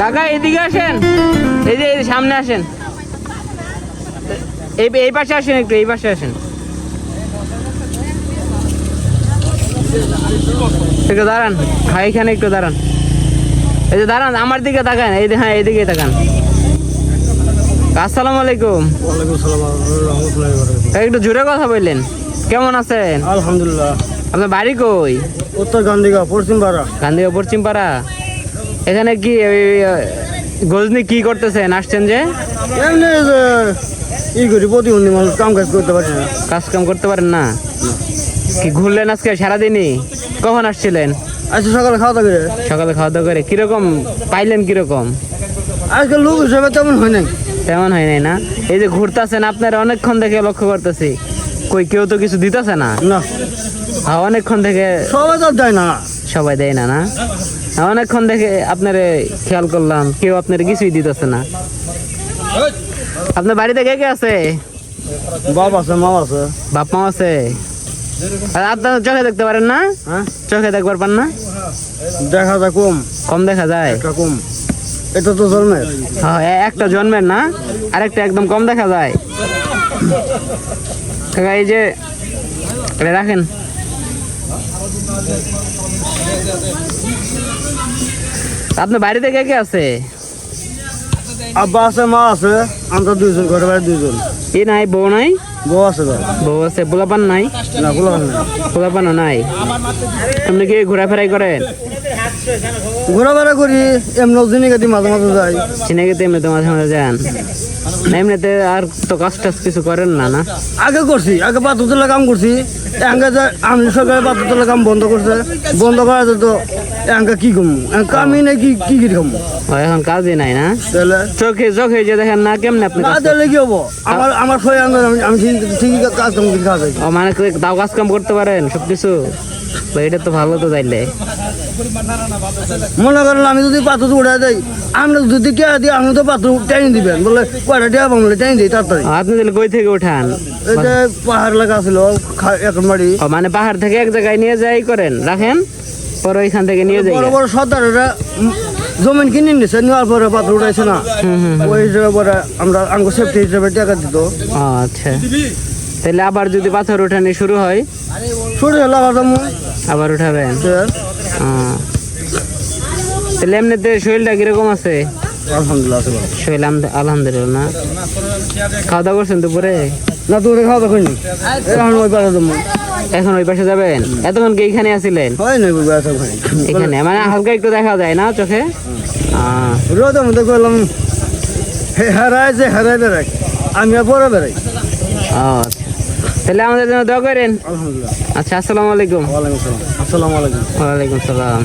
কাকা এদিকে আসেন। এই যে সামনে আসেন। এই এই পাশে আসেন একটু এই পাশে আসেন। একটু দাঁড়ান। হ্যাঁ এখানে একটু দাঁড়ান। এই যে দাঁড়ান আমার দিকে তাকান। এই হ্যাঁ এইদিকে তাকান। আসসালামু আলাইকুম। একটু জোরে কথা বললেন। কেমন আছেন? আলহামদুলিল্লাহ। আপনার বাড়ি কই? উত্তর গান্ধীগা পশ্চিম পাড়া গান্ধীগা পশ্চিম পাড়া এখানে কি গজনি কি করতেছেন? আসছেন যে? এমনি ই করি প্রতিবন্ধী মানুষ কাম কাজ করতে পারি না। কাজ কাম করতে পারেন না? কি ঘুরলেন আজকে সারাদিনই? কখন আসছিলেন? আজকে সকালে খাওয়া দাওয়া করে। সকালে খাওয়া দাওয়া করে। কীরকম পাইলেন কীরকম? আজকে লোক হিসেবে তেমন হয় নাই। তেমন হয় নাই না? এই যে ঘুরতেছেন আপনার অনেকক্ষণ থেকে লক্ষ্য করতেছি। কই কেউ তো কিছু দিতেছে না? না। হ্যাঁ, অনেকক্ষণ থেকে সবাই তো দেয় না। সবাই দেয় না না? অনেকক্ষণ থেকে আপনারে খেয়াল করলাম কেউ আপনার কিছুই দিতেছে না। আপনার বাড়িতে কে কে আছে? বাপ আছে মা আছে। বাপ মা আছে? আর আপনার চোখে দেখতে পারেন না? হ্যাঁ? চোখে দেখবার পান না? দেখা যায় কম। কম দেখা যায়? একটা কম। এটা তো জন্মের। হ্যাঁ, একটা জন্মের না? আরেকটা একদম কম দেখা যায়? কাকা এই যে রাখেন। আপনার বাড়িতে কে কে আছে? আব্বা আছে মা আছে আমরা দুইজন ঘরে বাড়ি দুইজন। এ নাই বউ নাই? বউ আছে বউ আছে পোলাপান নাই? না গুলো না পোলাপানও নাই। আপনি কি ঘোরাফেরাই করেন? ঘোরাফেরা করি এমনি মাঝে মাঝে যাই। মাঝে মাঝে যান। এমনিতে আর তো কাজ টাজ কিছু করেন না না? আগে করছি আগে পাথর তোলা কাম করছি এঙ্গা যে আমি সরকারের পাথর তোলা কাম বন্ধ করছে বন্ধ করা তো এঙ্গা কি কম কামই নাই কি কি কি কম এখন কাজই নাই না? তাহলে চোখে চোখে যে দেখেন না কেমনে আপনি কাজ তাহলে কি হব? আমার আমার আমি আমি ঠিক ঠিকই কাজ কাম কাজ মানে কাজ কাম করতে পারেন সব কিছু তো এটা তো ভালো তো তাইলে। মনে করেন আমি যদি পাথর উঠে যাই আপনি যদি কে দিই আপনি তো পাথর টেনে দিবেন। বলে কয়টা টিয়া বলে টেনে দিই তাড়াতাড়ি? আপনি তাহলে কই থেকে উঠান? এই যে পাহাড় লেখা ছিল এখন বাড়ি। মানে পাহাড় থেকে এক জায়গায় নিয়ে যাই করেন রাখেন পরে ওইখান থেকে নিয়ে যাই। বড় বড় সর্দারেরা জমিন কিনে নিছে নেওয়ার পরে পাথর উঠাইছে না। ওই হিসেবে পরে আমরা আঙ্গু সেফটি হিসেবে টাকা দিত। আচ্ছা। তাহলে আবার যদি পাথর উঠানি শুরু হয়? সরে লাগাতাম আবার উঠাবেন? ও। তাহলে এমনিতে শরীরটা কীরকম আছে? আলহামদুলিল্লাহ শরীর আলহামদুলিল্লাহ না? খাওয়া দাওয়া করছেন দুপুরে? না খাওয়া দাওয়া করিনি। এখন ওই এখন পাশে যাবেন? এতক্ষণ কি এখানে আছিলেন? হয় এখানে মানে হালকা একটু দেখা যায় না চোখে? আহ, রোদের মধ্যে করলাম হেরায় যে হেরায় বেড়াই আমি আর পরে বেড়াই। ও তাহলে আমাদের জন্য দোয়া করেন। আলহামদুলিল্লাহ। আচ্ছা আসসালামু আলাইকুম। ওয়ালাইকুম আসসালাম। আসসালামু আলাইকুম। ওয়ালাইকুম সালাম